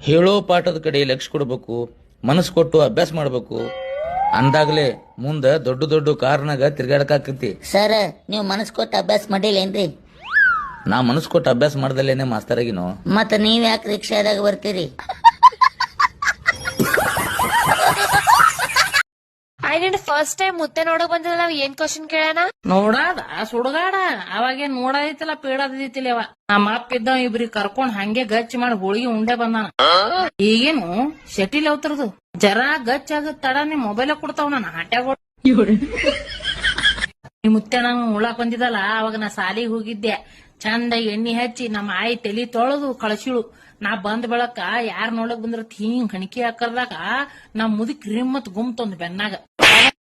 ಹೇಳೋ ಪಾಠದ ಕಡೆ ಲಕ್ಷ ಕೊಡ್ಬೇಕು ಮನಸ್ಸು ಕೊಟ್ಟು ಅಭ್ಯಾಸ ಮಾಡಬೇಕು. ಅಂದಾಗಲೇ ಮುಂದ ದೊಡ್ಡ ದೊಡ್ಡ ಕಾರ್ನಾಗ ತಿರ್ಗಾಡಕಾಕತಿ ಸರ್ ನೀವು ಮನಸ್ ಕೊಟ್ಟು ಅಭ್ಯಾಸ ಮಾಡಿಲ್ಲೇನ್ರಿ ನಾ ಮನಸ್ಸು ಕೊಟ್ಟು ಅಭ್ಯಾಸ ಮಾಡ್ದಲ್ಲೇನೆ ಮಾಸ್ತರಾಗಿನೋ ಮತ್ತ ನೀವ್ ಯಾಕೆ ರಿಕ್ಷಾದಾಗ ಬರ್ತೀರಿ? ಐಡೆಂಟ್ ಫಸ್ಟ್ ಟೈಮ್ ಮುತ್ತೆ ನೋಡಕ್ ಬಂದಿಲ್ಲ ನಾವ್ ಏನ್ ಕ್ವಶನ್ ಕೇಳೋಣ? ನೋಡಾದ ಸುಡಗಾಡ. ಅವಾಗೇನ್ ನೋಡೈತಿಲ್ಲ ಪೀಡದಿತ್ತಿಲ್ಲ ಅವ ನಮ್ಮ ಅಪ್ಪ ಇದ್ದ ಇಬ್ರಿಗೆ ಕರ್ಕೊಂಡ್ ಹಂಗೆ ಗಚ್ಚಿ ಮಾಡಿ ಹೋಳಿಗೆ ಉಂಡೆ ಬಂದಾನ. ಈಗೇನು ಶೆಟಿಲ್ ಅವತರದು ಜರಾ ಗಚ್ಚ ಆಗ ತಡ ನಿಮ್ ಮೊಬೈಲ್ ಕೊಡ್ತಾವ ನಾನು ಆಟ್ಯಾಗ ನಿಮ್ ಮುತ್ತೆ ನಂಗ್ ಉಳಾಕ್ ಬಂದಿದಲ್ಲ ಅವಾಗ ನಾ ಸಾಲಿಗೆ ಹೋಗಿದ್ದೆ. ಚಂದ ಎಣ್ಣಿ ಹಚ್ಚಿ ನಮ್ಮ ಆಯಿ ತಲಿ ತೊಳೆದು ಕಳಸಿಳು. ನಾ ಬಂದ್ ಬೆಳಕ ಯಾರ್ ನೋಡಕ್ ಬಂದ್ರ ಹಿಂಗ್ ಕಣಿಕೆ ಹಾಕರ್ದಾಗ ನಾ ಮುದುಕ್ ಗುಮ್ ಗುಮ್ತೊಂದ್ ಬೆನ್ನಾಗ.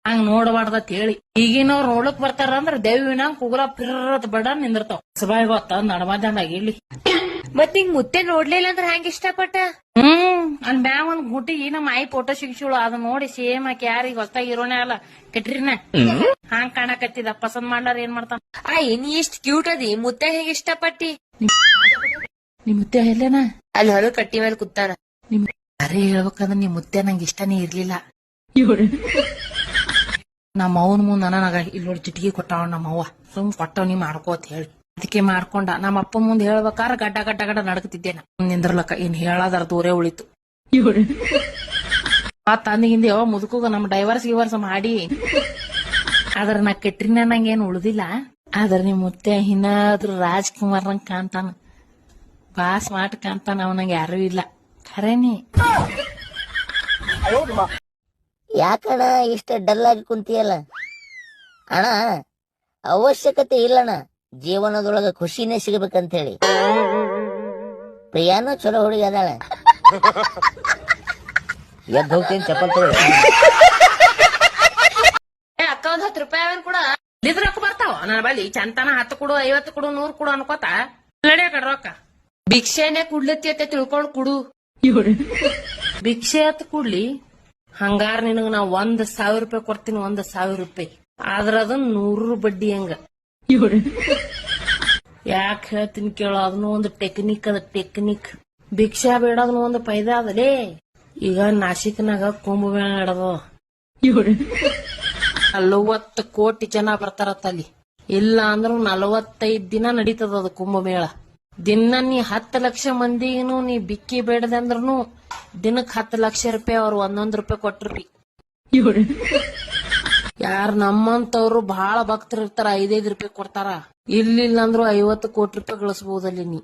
ಹಂಗ್ ನೋಡಬಾರ್ದತ್ ಹೇಳಿ. ಈಗಿನವ್ರು ನೋಡಕ್ ಬರ್ತಾರ ಅಂದ್ರ ದೇವಿನ ಕುಗುಲ ಪಿರ್ರತ್ ಬಡ ನಿಂದಿರ್ತಾವ. ಸಬಾಯಿ ಗೊತ್ತ ನಡಮದಂಡಾಗ ಇಲ್ಲಿ ಮತ್ ನಿಂಗ್ ಮುತ್ತೆ ನೋಡ್ಲಿಲ್ಲ ಅಂದ್ರ ಹೆಂಗ್ ಇಷ್ಟಪಟ್ಟ? ಹ್ಮ್ ಅನ್ ಮ್ಯಾಮ್ ಒಂದ್ ಗುಟಿಗೆ ನಮ್ಮ ಆಯಿ ಫೋಟೋ ಸಿಗ್ಸಿಳು ಅದ್ ನೋಡಿ ಸೇಮ್ ಆಕಿ ಯಾರಿಗ ಹೊಸ್ತಾಗ ಇರೋನೇ ಅಲ್ಲ. ಕೆಟ್ರಿನ. ಹಂಗ್ ಕಾಣಕತ್ತಿದ? ಪಸಂದ್ ಮಾಡ್ಲಾರ ಏನ್ ಮಾಡ್ತಾನ? ಆ ನೀ ಎಷ್ಟ್ ಕ್ಯೂಟ್ ಅದಿ. ಮುತ್ತೆ ಹೆಂಗ್ ಇಷ್ಟಪಟ್ಟಿ? ನಿಮ್ ಮುತ್ತೆ ಎಲ್ಲೇನ ಅಲ್ಲಿ ಹೊಲ ಕಟ್ಟಿ ಮೇಲೆ ಕೂತಾನ ನಿಮ್ ಅರೆ ಹೇಳ್ಬೇಕಂದ್ರೆ ನಿಮ್ ಮುತ್ತೆ ನಂಗೆ ಇಷ್ಟನೇ ಇರ್ಲಿಲ್ಲ. ನಮ್ಮ ಅವನ್ ಮುಂದ ನನಗ ಇಲ್ಲಿ ನೋಡಿ ಕೊಟ್ಟವ ಕೊಟ್ಟಾವ ನಮ್ಮ ಅವ್ವ. ಸುಮ್ ಕೊಟ್ಟವ್ ನೀ ಮಾಡ್ಕೋತ ಹೇಳಿ. ಅದಕ್ಕೆ ಮಾಡ್ಕೊಂಡ ನಮ್ಮ ಅಪ್ಪ ಮುಂದೆ ಹೇಳ್ಬೇಕಾರ ಗಡ್ಡ ಗಡ್ಡ ಗಡ್ಡ ನಡಕತಿದ್ದೆ ನಾ. ನಿಂದ್ರಲಕ್ಕ ಏನ್ ಹೇಳದಾರ ದೂರೇ ಉಳಿತು. ಮತ್ತ ಹಿಂದೆ ಯಾವ ಮುದುಕುಗ ನಮ್ ಡೈವರ್ಸ್ ಗಿವರ್ಸ್ ಮಾಡಿ. ಆದ್ರ ನಾ ಕೆಟ್ರಿನ ನಂಗೇನ್ ಉಳ್ದಿಲ್ಲ. ಆದ್ರ ನಿಮ್ ಮುತ್ತೆ ಇನ್ನಾದ್ರೂ ರಾಜ್ಕುಮಾರ್ ನಂಗ್ ಕಾಣ್ತಾನ. ಬಾ ಮಾಡ್ಕಂತ ಅವನಂಗ ಯಾರು ಇಲ್ಲ. ಖರೇನಿ. ಯಾಕಣ್ಣ ಇಷ್ಟ ಡಲ್ ಆಗಿ ಕುಂತಿಯಲ್ಲ? ಅಣ್ಣ ಅವಶ್ಯಕತೆ ಇಲ್ಲಣ್ಣ. ಜೀವನದೊಳಗ ಖುಷಿನೇ ಸಿಗಬೇಕಂತ ಹೇಳಿ ಪ್ರಿಯಾನು ಚಲೋ ಹುಡುಗಿ ಅದಾಳ. ಎದ್ದು ಹೋಗ್ತೀನಿ ಚಪ್ಪಲ್ ತಗೊಳ್ಳಿ ಏ, ಅಕ್ಕ ಒಂದ್ ಹತ್ತು ರೂಪಾಯಿ ಅವನ್ ಕೂಡ. ಇದ್ರ ರೊಕ್ಕ ಬರ್ತಾವ. ನನ್ನ ಬಳಿ ಚಂತನ ಹತ್ತು ಕೊಡು ಐವತ್ತು ಕೊಡು ನೂರ್ ಕೊಡು ಅನ್ಕೋತ. ನಡಿಯ ಕಡೆ ರೊಕ್ಕ ಭಿಕ್ಷೆನೆ ಕುಡ್ಲತ್ತಿ ಅಂತ ತಿಳ್ಕೊಂಡ್ ಕುಡು. ಭಿಕ್ಷೆ ಅತ್ ಕೊಡ್ಲಿ ಹಂಗಾರ ನಿನಗ ನಾ ಒಂದ್ ಸಾವಿರ ರೂಪಾಯಿ ಕೊಡ್ತೀನಿ ಒಂದ್ ಸಾವಿರ ರೂಪಾಯಿ. ಆದ್ರ ಅದನ್ ನೂರು ಬಡ್ಡಿ ಹಂಗ? ಯಾಕ ಹೇಳ್ತೀನಿ ಕೇಳೋ ಅದನ್ನು ಒಂದು ಟೆಕ್ನಿಕ್ ಅದ ಟೆಕ್ನಿಕ್. ಭಿಕ್ಷಾ ಬೇಡೋದನ್ನ ಒಂದು ಫೈದಾ ಅದಲೇ ಈಗ ನಾಶಿಕ್ನಾಗ ಕುಂಭಮೇಳ ನಡೆದ ನಲವತ್ತು ಕೋಟಿ ಜನ ಬರ್ತಾರ ತಲಿ ಇಲ್ಲ ಅಂದ್ರು ನಲವತ್ತೈದ್ ದಿನ ನಡೀತದ ಅದು ಕುಂಭಮೇಳ ದಿನ ನೀ ಹತ್ತು ಲಕ್ಷ ಮಂದಿಗೂ ನೀ ಬಿಕ್ಕಿ ಬೇಡದೆ ದಿನಕ್ಕೆ ದಿನಕ್ ಹತ್ತು ಲಕ್ಷ ರೂಪಾಯಿ ಅವ್ರು ಒಂದೊಂದ್ ರೂಪಾಯಿ ಕೊಟ್ರಿ ಯಾರ್ ನಮ್ಮಂತವ್ರು ಬಹಳ ಭಕ್ತರು ಇರ್ತಾರ ಐದೈದು ರೂಪಾಯಿ ಕೊಡ್ತಾರ. ಇಲ್ಲಿಲ್ಲ ಅಂದ್ರು ಐವತ್ತು ಕೋಟಿ ರೂಪಾಯಿ ಗಳಿಸಬಹುದಲ್ಲಿ ನೀ.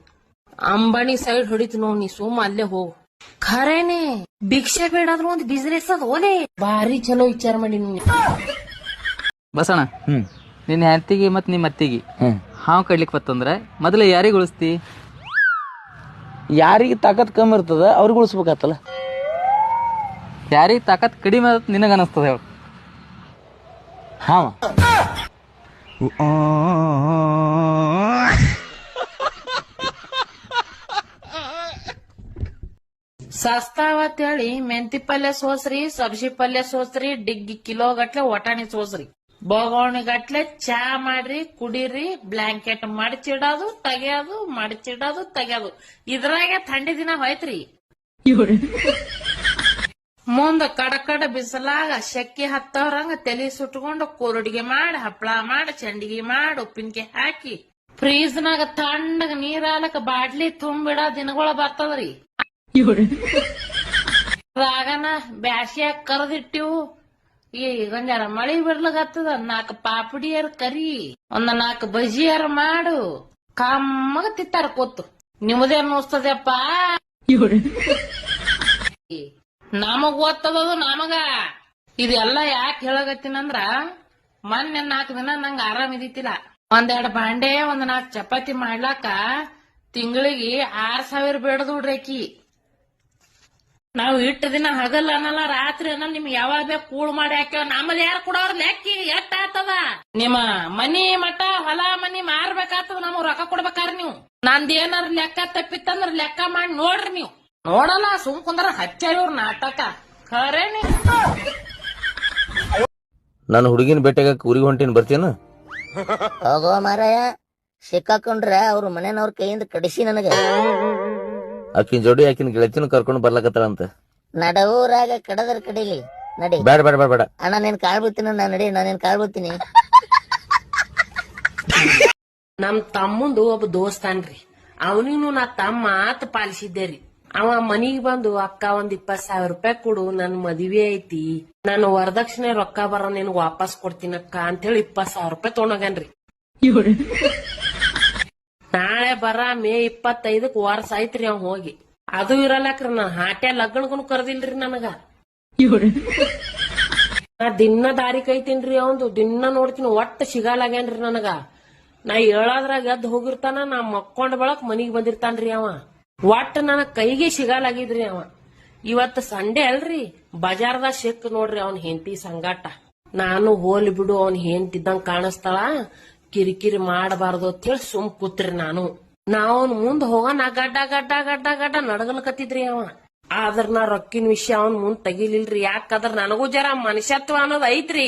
ಅಂಬಾನಿ ಸೈಡ್ ಹೊಡಿತು ನೋಡ್ ನೀ ಸುಮ್ಮ ಅಲ್ಲೇ ಹೋಗು. ಖರೇನೆ ಭಿಕ್ಷೆ ಬೇಡಾದ್ರು ಒಂದು ಬಿಸ್ನೆಸ್ ಅದ ಓಲೆ ಭಾರಿ ಚಲೋ ವಿಚಾರ ಮಾಡಿ ನೀ ಬಸಣ ಹ್ಮ್. ನಿನ್ನ ಹೆಂಡತಿಗೆ ಮತ್ ನಿಮ್ಮ ಅತ್ತಿಗೆ ಹ್ಮ್. ಹಾವು ಕಡ್ಲಿಕ್ಕೆ ಬತ್ತಂದ್ರೆ ಮೊದಲು ಯಾರಿಗೆ ಉಳಿಸ್ತಿ? ಯಾರಿಗೆ ತಾಕತ್ ಕಮ್ಮಿ ಇರ್ತದ ಅವ್ರಿಗೆ ಉಳಿಸ್ಬೇಕಾತಲ್ಲ. ಯಾರಿಗೆ ತಾಕತ್ ಕಡಿಮೆ ನಿನಗೆ ಅನಿಸ್ತದ ಹೇಳು. ಹಾವ. ಸಸ್ತಾವತ್ತೇಳಿ ಮೆಂತಿ ಪಲ್ಯ ಸೋಸ್ರಿ ಸಬ್ಜಿ ಪಲ್ಯ ಸೋಸ್ರಿ ಡಿಗ್ಗಿ ಕಿಲೋ ಗಟ್ಲೆ ಒಟಾಣಿ ಸೋಸ್ರಿ. ಬೋಗೋಣಿ ಗಟ್ಲೆ ಚಾ ಮಾಡ್ರಿ, ಕುಡೀರಿ ಬ್ಲಾಂಕೆಟ್ ಮಡಚಿಡೋದು ತೆಗೆಯೋದು ಮಡಚಿಡೋದು ತೆಗೆಯೋದು. ಇದ್ರಾಗೆ ಥಂಡಿ ದಿನ ಹೋಯ್ತ್ರಿ. ಮುಂದ ಕಡಕಡ ಬಿಸಲಾಗ ಶಕ್ಕಿ ಹತ್ತವ್ರಂಗ ತಲಿ ಸುಟ್ಕೊಂಡು ಕೂರುಡಿಗೆ ಮಾಡಿ ಹಪ್ಪಳ ಮಾಡಿ, ಚಂಡಿಗೆ ಮಾಡಿ, ಉಪ್ಪಿನಕಾಯಿ ಹಾಕಿ ಫ್ರೀಜ್ನಾಗ ತಣ್ಣಗ ನೀರಾಲಕ ಬಾಟ್ಲಿ ತುಂಬಿಡ ದಿನಗಳ ಬರ್ತದ್ರಿ. ರಾಗನ ಬ್ಯಾಸ್ಯಾಗ ಕರ್ದಿಟ್ಟಿವು. ಈಗ ಒಂದಾರ ಮಳಿ ಬರ್ಲಾಗತ್ತದ ನಾಲ್ಕು ಪಾಪಡಿಯರ್ ಕರಿ. ಒಂದ್ ನಾಲ್ಕು ಬಜಿಯರ್ ಮಾಡು. ಕಮ್ಮಗ ತಿತ್ತಾರ ಕೂತು ನಿಮ್ಮದೇ ಅನ್ನಿಸ್ತದಪ್ಪ. ನಮಗ್ ಓದ್ತದದು ನಮಗ. ಇದೆಲ್ಲ ಯಾಕೆ ಹೇಳಗತ್ತಿನಂದ್ರ ಮೊನ್ನೆ ನಾಲ್ಕು ದಿನ ನಂಗ ಆರಾಮ್ ಇದಿತಿಲ್ಲ ಒಂದೆರಡು ಬಾಂಡೆ ಒಂದ್ ನಾಲ್ಕು ಚಪಾತಿ ಮಾಡ್ಲಾಕ ತಿಂಗಳಿಗೆ ಆರ್ ಸಾವಿರ ಬೇಡದ್ ಬಿಡ್ರಿ ನಾವ್ ಇಟ್ಟ ದಿನ ಹಗಲ್ ಅನ್ನಲ್ಲ ರಾತ್ರಿ ಅನ್ನಲ್ಲ ನಿಮ್ಗೆ ಯಾವಾಗ ಬೇಕು ಕೂಳ್ ಮಾಡಿ ಹಾಕ್ಯವ. ನಮ್ಮಲ್ಲಿ ಯಾರು ಕೊಡೋರ್ ಲೆಕ್ಕಿ ಎಷ್ಟ ಆತದ ನಿಮ್ಮ ಮನಿ ಮಠ ಹೊಲ ಮನಿ ಮಾರ್ಬೇಕಾಗ್ತದ ನಮಗ್ ರೊಕ್ಕ ಕೊಡ್ಬೇಕಾರ ನೀವು. ನಂದ್ ಏನಾರ ಲೆಕ್ಕ ತಪ್ಪಿತ್ತಂದ್ರ ಲೆಕ್ಕ ಮಾಡಿ ನೋಡ್ರಿ ನೀವು. ನೋಡಲ್ಲ ಸುಮ್ ಕುಂದ್ರ ಹಚ್ಚಾರ ಇವ್ರ ನಾಟಕ ಖರೇನಿ ನಾನು ಹುಡುಗಿನ ಬೆಟ್ಟಗ ಊರಿಗೆ ಹೊಂಟಿನ ಬರ್ತೀನ? ಹೋಗೋ ಮಾರಾಯ ಸಿಕ್ಕಾಕೊಂಡ್ರೆ ಅವ್ರ ಮನೆಯವ್ರ ಕೈಯಿಂದ ಕಡಿಸಿ ನನಗ. ಆಕಿನ ಜೋಡಿ ಆಕಿನ ಗೆಳತಿನ ಕರ್ಕೊಂಡು ಬರ್ಲಕತ್ತಾಳಂತ. ನಡವೂರಾಗ ಕಡದ್ರ ಕಡಿಲಿ ನಡಿ. ಬೇಡ ಬೇಡ ಬೇಡ ಬೇಡ. ಅಣ್ಣ ನೀನ್ ಕಾಳ್ ಬಿಡ್ತೀನಿ ನಾ ನಡಿ ನಾ ನೀನ್ ಕಾಳ್ ಬಿಡ್ತೀನಿ ನಮ್ ತಮ್ಮಂದು ಒಬ್ಬ ದೋಸ್ತಾನ್ರಿ. ಅವನಿಗೂ ನಾ ತಮ್ಮ ಮಾತ್ ಪಾಲಿಸಿದ್ದೆ ರೀ ಅವ ಮನಿಗ್ ಬಂದು ಅಕ್ಕ ಒಂದ್ ಇಪ್ಪತ್ ಸಾವಿರ ರೂಪಾಯಿ ಕೊಡು ನನ್ ಮದ್ವಿ ಐತಿ. ನಾನು ವರದಕ್ಷಿಣೆ ರೊಕ್ಕ ಬರ ನಿನ್ ವಾಪಸ್ ಕೊಡ್ತೀನಕ್ಕ ಅಂತೇಳಿ ಇಪ್ಪತ್ ಸಾವಿರ ರೂಪಾಯಿ ತೊಗೊಂಡೋಗ್ಯಾನ್ರಿ ನಾಳೆ ಬರ ಮೇ ಇಪ್ಪತ್ತೈದಕ್ ವರ್ಷ ಆಯ್ತ್ರಿ ಅವ್ ಹೋಗಿ. ಅದು ಇರಲ್ಲಕ್ರಿ ನಾನ್ ಹಾಟ್ಯ ಲಗ್ನಗೂನು ಕರ್ದಿಲ್ರಿ ನನಗ. ನಾ ದಿನ ದಾರಿ ಕೈತೀನ್ರಿ ಅವಂದು ದಿನ ನೋಡ್ತೀನಿ ಒಟ್ಟ ಸಿಗಲಾಗ್ಯಾನ್ರಿ ನನಗ. ನಾ ಹೇಳಾದ್ರಾಗ ಎದ್ದು ಹೋಗಿರ್ತಾನ ನಾ ಮಕ್ಕೊಂಡ್ ಬಳಕ್ ಮನಿಗ್ ಬಂದಿರ್ತಾನ್ರಿ ಅವ. ಒಟ್ಟ ನನಗ್ ಕೈಗೆ ಸಿಗಲಾಗಿದ್ರಿ ಅವ. ಇವತ್ತು ಸಂಡೆ ಅಲ್ರಿ ಬಜಾರ್ದಾಗ ಸಿಕ್ ನೋಡ್ರಿ ಅವನ್ ಹೆಂಡತಿ ಸಂಗಾಟ. ನಾನು ಹೋಲಿ ಬಿಡು ಅವನ್ ಹೆಂಡತಿದ್ದಂಗ್ ಕಾಣಿಸ್ತಾಳ. ಕಿರಿಕಿರಿ ಮಾಡಬಾರದು ಅಂತ ಹೇಳಿ ಸುಮ್ ಕೂತ್ರಿ ನಾನು. ನಾವ್ ಅವನ್ ಮುಂದ್ ಹೋಗೋಣ ಗಡ್ಡ ಗಡ್ಡ ಗಡ್ಡ ಗಡ್ಡ ನಡಗಲ್ಕತ್ತಿದ್ರಿ ಅವ. ಆದ್ರ ನಾ ರೊಕ್ಕಿನ ವಿಷಯ ಅವನ್ ಮುಂದ್ ತೆಗಿಲಿಲ್ರಿ. ಯಾಕಂದ್ರ ನನಗೂ ಜರ ಮನುಷ್ಯತ್ವ ಅನ್ನೋದ್ ಐತ್ರಿ.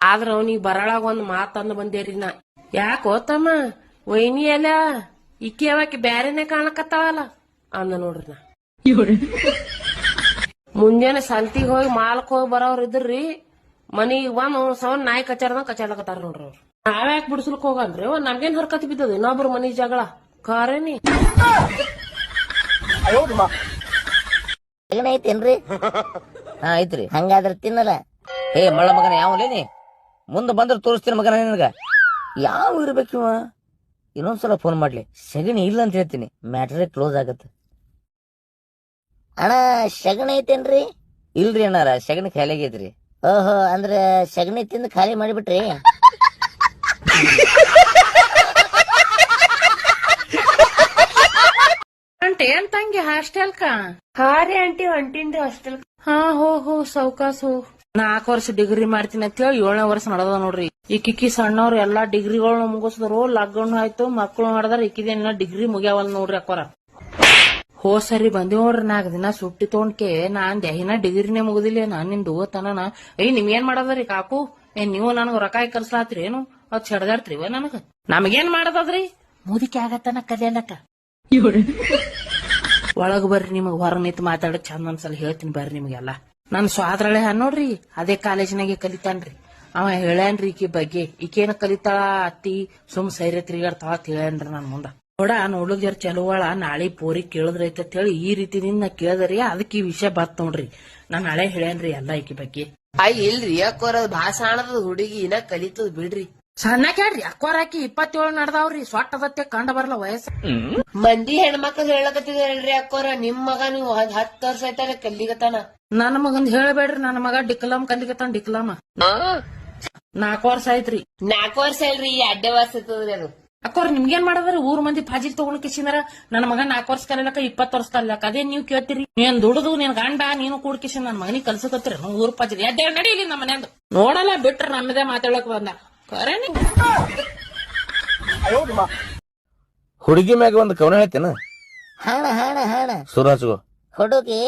ಆದ್ರ ಅವನಿಗೆ ಬರಳಾಗ ಒಂದ್ ಮಾತಂದ್ ಬಂದೇರಿ ನಾ. ಯಾಕೋ ತಮ್ಮ, ವೈನಿ ಎಲ್ಲ ಇಕ್ಕಿ ಅವಾಕಿ ಬ್ಯಾರೆನೆ ಕಾಣಕತ್ತಾವಲ್ಲ ಅಂದ ನೋಡ್ರಿ ನಾ. ಮುಂಜಾನೆ ಸಂತಿಗೆ ಹೋಗಿ ಮಾಲಕ್ ಹೋಗಿ ಬರೋರ್ ಇದ್ರಿ ಮನಿಗ್ ಬಂದ್ ಒಂದ್ ಸವನ್ ನಾಯಿ ಕಚಾರ್ದ ಕಚಾಡ್ಲಕತ್ತಾರ ನೋಡ್ರಿ ಅವ್ರು. ನಾವ್ಯಾಕ್ ಬಿಡ್ಸ್ಲಕ್ ಹೋಗನ್ರಿ ಅವ ನಮ್ಗೇನ್ ಹರ್ಕತ್ ಬಿದ್ದದ? ಇನ್ನೊಬ್ರು ಮನಿ ಜಗಳ. ಕಾರೇನಿ ಏನೈತೇನ್ರಿ ಹಾ ಐತ್ರಿ. ಹಂಗಾದ್ರ ತಿನ್ನಲ್ಲ. ಏ ಮಳ್ಳ ಮಗನ ಯಾವಲೇನಿ ಮುಂದೆ ಬಂದ್ರೆ ತೋರಿಸ್ತೀನಿ ಮಗನ ನಿನಗ. ಯಾವ ಇರ್ಬೇಕಿವ ಇನ್ನೊಂದ್ಸಲ ಫೋನ್ ಮಾಡ್ಲಿ. ಸಗಣಿ ಇಲ್ಲ ಅಂತ ಹೇಳ್ತೀನಿ. ಮ್ಯಾಟರ್ ಕ್ಲೋಸ್ ಆಗತ್ತೆ. ಅಣ್ಣ ಶಗಣ ಐತೇನ್ರಿ? ಇಲ್ರಿ ಅಣ್ಣಾರ ಸಗಣಿ ಖಾಲಿ ಆಗೈತ್ರಿ ಓಹೋ ಅಂದ್ರೆ ಸಗಣಿ ತಿಂದು ಖಾಲಿ ಮಾಡಿಬಿಟ್ರಿ? ಅಂಟಿ ಏನ್ ತಂಗಿ ಹಾಸ್ಟೆಲ್ಕ ಹಾರಿ ರೀ ಆಂಟಿ ಅಂಟಿಂದ ಹಾಸ್ಟೆಲ್ ಹಾ ಹೋ ಹೋ ಸೌಕಾಸ್ ಹೋ. ನಾಲ್ಕು ವರ್ಷ ಡಿಗ್ರಿ ಮಾಡ್ತೀನಿ ಅಂತ ಹೇಳಿ ಏಳನೇ ವರ್ಷ ನಡೆದ ನೋಡ್ರಿ. ಈಕಿಕ್ಕಿ ಸಣ್ಣವ್ರು ಎಲ್ಲಾ ಡಿಗ್ರಿಗಳನ್ನ ಮುಗಿಸಿದ್ರು ಲಗ್ನ ಆಯ್ತು ಮಕ್ಕಳು ಮಾಡಿದಾರ ಇಕ್ಕಿದೇನ ಡಿಗ್ರಿ ಮುಗ್ಯಾವಲ್ ನೋಡ್ರಿ ಅಕ್ಕೋರ. ಹೋ ಸರಿ ಬಂದಿ ನೋಡ್ರಿ ನಾಲ್ಕು ದಿನ ಸುಟ್ಟಿ ತೊಗೊಂಡ್ಕೆ ನಾನ್ ದೇಹಿನ ಡಿಗ್ರಿನೇ ಮುಗುದಿಲ್ಲ, ನಾನ್ ನಿಂದು ತನನ ಏಯ್, ನಿಮ್ ಏನ್ ಮಾಡದ್ರಿ ಕಾಕು? ಏ, ನೀವು ನನಗ ರೊಕ್ಕ ಕರ್ಸ್ಲಾತ್ರಿ ಏನು? ಅದ್ ಸೆಡ್ದಾಡ್ತ್ರಿವ ನನಗ? ನಮಗೇನ್ ಮಾಡದದ್ರಿ? ಮುದಿಕೆ ಆಗತ್ತನ ಕಲಿಯಲಕ್ಕ ಒಳಗ ಬರ್ರಿ ನಿಮಗ್ ಹೊರ ನಿಂತು ಮಾತಾಡ ಚಂದ ಒಂದ್ಸಲ ಹೇಳ್ತೀನಿ ಬರ್ರಿ ನಿಮ್ಗೆಲ್ಲ. ನನ್ ಸ್ವಾದ್ರಳೆ ನೋಡ್ರಿ, ಅದೇ ಕಾಲೇಜಿನಾಗೆ ಕಲಿತಾನ್ರಿ. ಅವ ಹೇಳ್ಯಾನ್ರಿ ಈಕಿ ಬಗ್ಗೆ. ಈಕೇನ ಕಲಿತಾಳ ಅತ್ತಿ? ಸುಮ್ ಸೈರೆ ತಿರುಗಾಡ್ತಾಳ ಅಂತ ಹೇಳ್ಯಾನ್ರಿ ನನ್ ಮುಂದ. ನೋಡ ನೋಡ್ಲಿಕ್ ಜರ ಚಲುವಳ ನಾಳೆ ಪೋರಿ ಕೇಳಿದ್ರೈತೆ ಅಂತ ಹೇಳಿ ಈ ರೀತಿ ನಿನ್ನ ಕೇಳದ್ರಿ ಅದಕ್ಕೆ ಈ ವಿಷಯ ಬತ್ ನೋಡ್ರಿ. ನಾನ್ ನಾಳೆ ಹೇಳ್ಯಾನ್ರಿ ಎಲ್ಲ ಐಕಿ ಬಗ್ಗೆ. ಅಯ್ಯ ಇಲ್ರಿ ಅಕ್ಕೋರ ಭಾಷಾಣದ ಹುಡುಗಿ ಇನ್ನ ಕಲಿತದ್ ಬಿಡ್ರಿ. ಸಣ್ಣ ಕೇಳ್ರಿ ಅಕ್ಕೋರ್ ಹಾಕಿ ಇಪ್ಪತ್ತೇಳು ನಡ್ದಾವ್ರಿ ಸೊಟ್ಟದತ್ತೆ ಕಂಡ ಬರಲ್ಲ ವಯಸ್ಸು. ಮಂದಿ ಹೆಣ್ಮಕ್ಳು ಹೇಳಕತ್ತಿದ್ರಿ ಅಕ್ಕೋರ ನಿಮ್ ಮಗ ನೀವು ಹತ್ತು ವರ್ಷ ಆಯ್ತಾರ ಕಲ್ಲಿಗತಾನ ನನ್ನ ಮಗಂದ್ ಹೇಳ್ಬೇಡ್ರಿ ನನ್ನ ಮಗ ಡಿಕ್ಲಮ್ ಕಲಿಕತ್ತಾನ ಡಿಕ್ಲಮ. ನಾಲ್ಕು ವರ್ಷ ಆಯ್ತ್ರಿ. ನಾಲ್ಕು ವರ್ಷ ಇಲ್ರಿ ಅಡ್ಡೆ ವರ್ಷ ಇರ್ತದ್ರಿ ಅದು. ಅಕ್ಕೋರ್ ನಿಮ್ಗೇನ್ ಮಾಡದ್ರಿ? ಊರ್ ಮಂದಿ ಫಾಜಿಲ್ ತಗೊಂಡ್ ಕಿಶಿಂದ್ರ ನನ್ನ ಮಗ ನಾಲ್ಕು ವರ್ಷ ಕಲಿಲಕ್ಕ ಇಪ್ಪತ್ತು ವರ್ಷ ಕಲಿಲಕ್ಕ ಅದೇ ನೀವು ಕೇಳ್ತೀರಿ? ನೀನ್ ದುಡದು ನಿನ್ ಗಂಡ ನೀನು ಕೂಡ ಕಿಶನ್ ನನ್ ಮಗನಿಗೆ ಕಲ್ಸಕತ್ತೀರಿ? ನಾವು ಊರ್ ಫಾಜಿಲ್ ಎದ್ದೆ ನಡೀಲಿ ನಮ್ಮ ಮನೆಯಂದು. ನೋಡಲ್ಲ ಬಿಟ್ರ ನಮ್ಮದೇ ಮಾತಾಡಕ್ ಬಂದ. ಕರೇನಿ ಹುಡುಗಿ ಮ್ಯಾಗ ಒಂದು ಕವನ ಹೇಳ್ತೇನ? ಹಾಣ ಹಾಣ ಹಾಣ. ಸುರಾಜ್ಗೋ ಹುಡುಗಿ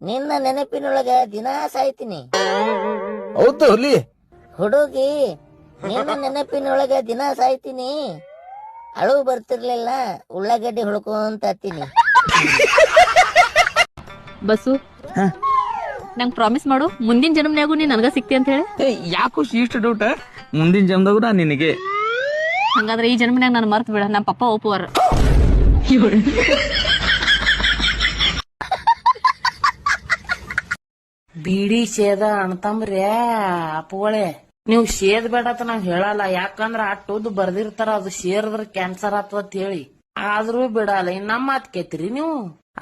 ನಿನ್ನ ನೆನಪಿನೊಳಗ ದಿನಾ ಸಾಯ್ತೀನಿ. ಹೌದು ಹುಲಿ. ಹುಡುಗಿ ನಿನ್ನ ನೆನಪಿನೊಳಗ ದಿನ ಸಾಯ್ತೀನಿ. ಅಳು ಬರ್ತಿರ್ಲಿಲ್ಲ ಉಳ್ಳಾಗಡ್ಡಿ ಹುಡ್ಕೊಂತ ಹತ್ತೀನಿ. ಬಸ್ಸು ನಂಗ್ ಪ್ರಾಮಿಸ್ ಮಾಡು ಮುಂದಿನ ಜನ್ಮನ್ಯಾಗು ನೀ ನನಗ ಸಿಕ್ತಿ ಅಂತ ಹೇಳಿ. ಯಾಕೋ ಇಷ್ಟು ಡೌಟ ಮುಂದಿನ ಜನ್ಮದಾಗೂ ನಾ ನಿನಗೆ. ಹಂಗಾದ್ರೆ ಈ ಜನ್ಮನ್ಯಾಗ ನಾನು ಮರ್ತ್ ಬಿಡ ನಮ್ಮ ಪಪ್ಪ ಒಪ್ಪುವಾರ ಬೀಡಿ ಸೇದ ಅಣ್ತಂಬ್ರೆ ಅಪ್ಪಗಳೇ. ನೀವು ಸೇದ್ ಅಂತ ನಾವ್ ಹೇಳಲ್ಲ. ಯಾಕಂದ್ರ ಅಟ್ಟೋದು ಬರ್ದಿರ್ತಾರ, ಅದು ಸೇರಿದ್ರ ಕ್ಯಾನ್ಸರ್ ಅಂತ ಹೇಳಿ. ಆದ್ರೂ ಬಿಡಲ್ಲ. ಇನ್ ನಮ್ಮ ಮಾತ್ ಕೇತಿರಿ ನೀವು?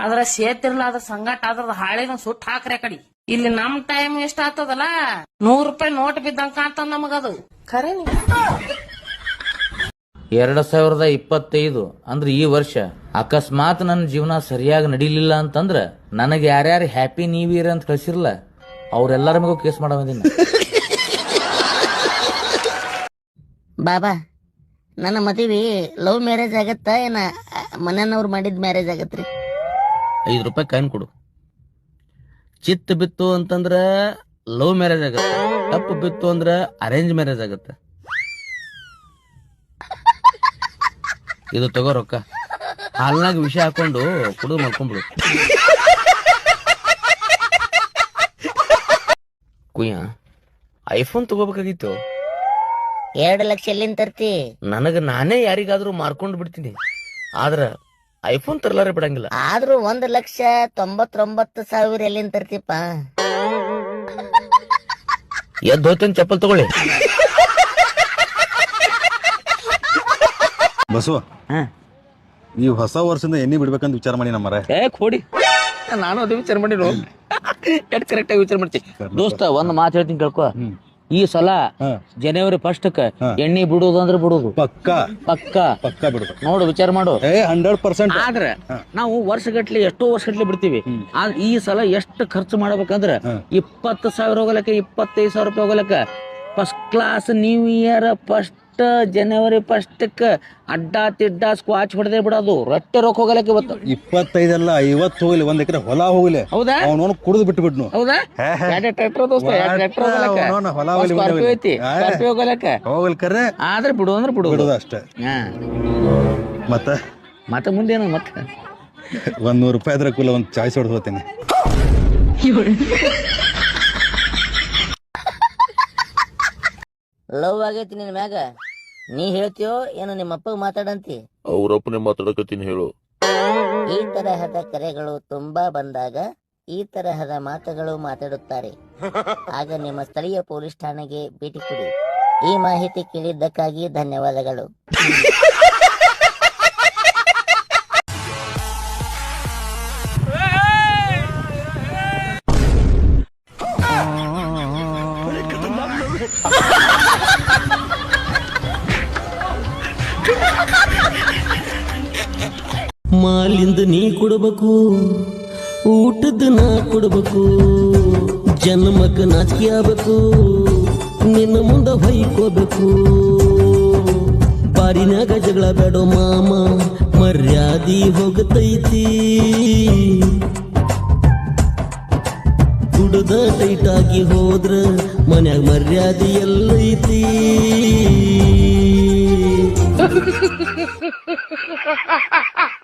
ಆದ್ರ ಸೇತಿರ್ಲ ಅದ್ರ ಸಂಗಟ ಅದ್ರದ ಹಾಳಿನ ಸುಟ್ಟ ಹಾಕ್ರಿ ಕಡಿ. ಇಲ್ಲಿ ನಮ್ ಟೈಮ್ ಎಷ್ಟ ಆತದಲ್ಲ? ನೂರ್ ರೂಪಾಯಿ ನೋಟ್ ಬಿದ್ದಂಗ ಕಾಣ್ತದ ನಮಗದು. ಖರೆ ಎರಡ್ ಸಾವಿರದ ಇಪ್ಪತ್ತೈದು, ಅಂದ್ರೆ ಈ ವರ್ಷ, ಅಕಸ್ಮಾತ್ ನನ್ನ ಜೀವನ ಸರಿಯಾಗಿ ನಡೀಲಿಲ್ಲ ಅಂತಂದ್ರ ನನಗೆ ಯಾರ್ಯಾರು ಹ್ಯಾಪಿ ನ್ಯೂ ಇಯರ್ ಅಂತ ಕಳ್ಸಿರ್ಲ. ಅವ್ರೆಲ್ಲರ ಮಗು ಕೇಸ್ ಮಾಡವಂದಿನ ಬಾಬಾ, ನನ್ನ ಮದುವೆ ಲವ್ ಮ್ಯಾರೇಜ್ ಆಗತ್ತ? ಏನ, ಮನೆಯವ್ರು ಮಾಡಿದ ಮ್ಯಾರೇಜ್ ಆಗತ್ರಿ? ಐದು ರೂಪಾಯಿ ಕಾಯಿನ್ ಕೊಡು. ಚಿತ್ತ ಬಿತ್ತು ಅಂತಂದ್ರ ಲವ್ ಮ್ಯಾರೇಜ್ ಆಗತ್ತೆ. ತಪ್ಪು ಬಿತ್ತು ಅಂದ್ರ ಅರೇಂಜ್ ಮ್ಯಾರೇಜ್ ಆಗತ್ತೆ. ಇದು ತಗೋ ರೊಕ್ಕ. ಹಾಲ್ನಾಗ ವಿಷ ಹಾಕೊಂಡು ಕುಡಿದು ಮಾಡ್ಕೊಂಡ್ಬಿಡು ಕುಯ್ಯ? ಐಫೋನ್ ತಗೋಬೇಕಾಗಿತ್ತು. ಎರಡು ಲಕ್ಷ ಎಲ್ಲಿಂದ ತರ್ತಿ? ನನಗ ನಾನೇ ಯಾರಿಗಾದ್ರೂ ಮಾರ್ಕೊಂಡು ಬಿಡ್ತೀನಿ. ಆದ್ರ ಐಫೋನ್ ತರ್ಲಾರ ಬಿಡಂಗಿಲ್ಲ. ಆದ್ರೂ ಒಂದ್ ಲಕ್ಷ ತೊಂಬತ್ತೊಂಬತ್ತು ಸಾವಿರ ಎಲ್ಲಿಂದ ತರ್ತಿಪ್ಪ? ಎದ್ದು ಹೋಯ್ತೇನ್ ಚಪ್ಪಲ್ ತಗೊಳ್ಳಿ. ಬಸವ ನೀವು ಹೊಸ ವರ್ಷದಿಂದ ಎಣ್ಣೆ ಬಿಡ್ಬೇಕಂತ ವಿಚಾರ ಮಾಡಿ ನಮ್ಮರ. ಏ ಕೊಡಿ. ನಾನು ಅದೇ ವಿಚಾರ ಮಾಡಿರೋ ಎಟ್ ಕರೆಕ್ಟ್ ಆಗಿ ವಿಚಾರ ಮಾಡ್ತಿ. ದೋಸ್ತ ಒಂದ್ ಮಾತು ಹೇಳ್ತೀನಿ ಕೇಳ್ಕೊ. ಈ ಸಲ ಜನವರಿ ಫಸ್ಟ್ ಎಣ್ಣೆ ಬಿಡುದು ಅಂದ್ರೆ ಬಿಡುದು. ಪಕ್ಕ. ಪಕ್ಕ. ಪಕ್ಕ ಬಿಡುದು. ನೋಡು ವಿಚಾರ ಮಾಡು. ಹಂಡ್ರೆಡ್ ಪರ್ಸೆಂಟ್ ಆದ್ರೆ ನಾವು ವರ್ಷಗಟ್ಲೆ ಎಷ್ಟೋ ವರ್ಷಗಟ್ಲೆ ಬಿಡ್ತೀವಿ. ಆದ್ರೆ ಈ ಸಲ ಎಷ್ಟು ಖರ್ಚು ಮಾಡ್ಬೇಕಂದ್ರ ಇಪ್ಪತ್ತು ಸಾವಿರ ಹೋಗಲಕ್ಕ ಇಪ್ಪತ್ತೈದು ಸಾವಿರ ರೂಪಾಯಿ ಹೋಗಲಕ್ಕ. First class new year first January ಫಸ್ಟ್ಕ್ ಅಡ್ಡ ತಿಡ್ಡ ಸ್ಕ್ವಾಚ್ ಹೊಡೆದೇ ಬಿಡೋದು. ರೊಟ್ಟೆ ರೊಕ್ಕ ಹೋಗಲಕ್ಕ ಇವತ್ತು. ಇಪ್ಪತ್ತೈದಲ್ಲ ಐವತ್ತು ಹೋಗಲಿ ಒಂದ್ ಎಕರೆ ಹೊಲ ಹೋಗಲಿ. ಹೌದಾ? ಅವನವನು ಕುಡಿದು ಬಿಟ್ಟು ಬಿಟ್ನು ಹೌದಾ ಎರಡ್ ಟ್ರ್ಯಾಕ್ಟರ್ ದೋಸ್ತ ಎರಡ್ ಟ್ರ್ಯಾಕ್ಟರ್ ಹೋಗಲಕ್ಕ. ಅವ್ನವ್ನ ಹೊಲ ಒಲಿ ಒಲಿ ಸ್ಕಾರ್ಪಿಯೋ ಒಲಿ. ಐತಿ ಆ. ಸ್ಕಾರ್ಪಿಯೋ ಹೋಗಲಕ್ಕ. ಹೋಗ್ಲಿ ಕರ್ರೆ ಆದ್ರೆ ಬಿಡು ಅಂದ್ರೆ ಬಿಡು ಬಿಡುದು ಅಷ್ಟೇ. ಹಾ. ಮತ್ತ? ಮತ್ತೆ ಮುಂದೇನು ಮತ್ತೆ? ಒಂದ್ ನೂರು ರೂಪಾಯಿ ಆದ್ರೆ ಕೂಲ ಒಂದ್ ಚಾಯ್ಸ್ ಹೊಡೆದು ಹೋಗ್ತೀನಿ. ಲವ್ ಆಗೈತಿ ನಿನ್ ಮ್ಯಾಗ? ನೀ ಹೇಳ್ತೀಯೋ ಏನೋ ನಿಮ್ಮ ಅಪ್ಪ ಮಾತಾಡಂತಿ? ಅವ್ರಪ್ಪನೇ ಮಾತಾಡಕತ್ತೀನಿ ಹೇಳು. ಈ ತರಹದ ಕರೆಗಳು ತುಂಬಾ ಬಂದಾಗ ಈ ತರಹದ ಮಾತುಗಳು ಮಾತಾಡುತ್ತಾರೆ. ಆಗ ನಿಮ್ಮ ಸ್ಥಳೀಯ ಪೊಲೀಸ್ ಠಾಣೆಗೆ ಭೇಟಿ ಕೊಡಿ. ಈ ಮಾಹಿತಿ ಕೇಳಿದ್ದಕ್ಕಾಗಿ ಧನ್ಯವಾದಗಳು. ಮಾಲಿಂದ ನೀ ಕೊಡಬೇಕು, ಊಟದ ನಾ ಕೊಡಬೇಕು, ಜನ್ಮಕ್ಕ ನಾಚಿಕೆ ಆಗ್ಬೇಕು, ನಿನ್ನ ಮುಂದೆ ಹೊಯ್ಕೋಬೇಕು. ಬಾರಿನಾಗ ಜಗಳ ಬೇಡೋ ಮಾಮ, ಮರ್ಯಾದಿ ಹೋಗತೈತಿ. ಕುಡದ ಟೈಟಾಗಿ ಹೋದ್ರ ಮನ್ಯಾಗ ಮರ್ಯಾದಿ ಎಲ್ಲೈತಿ.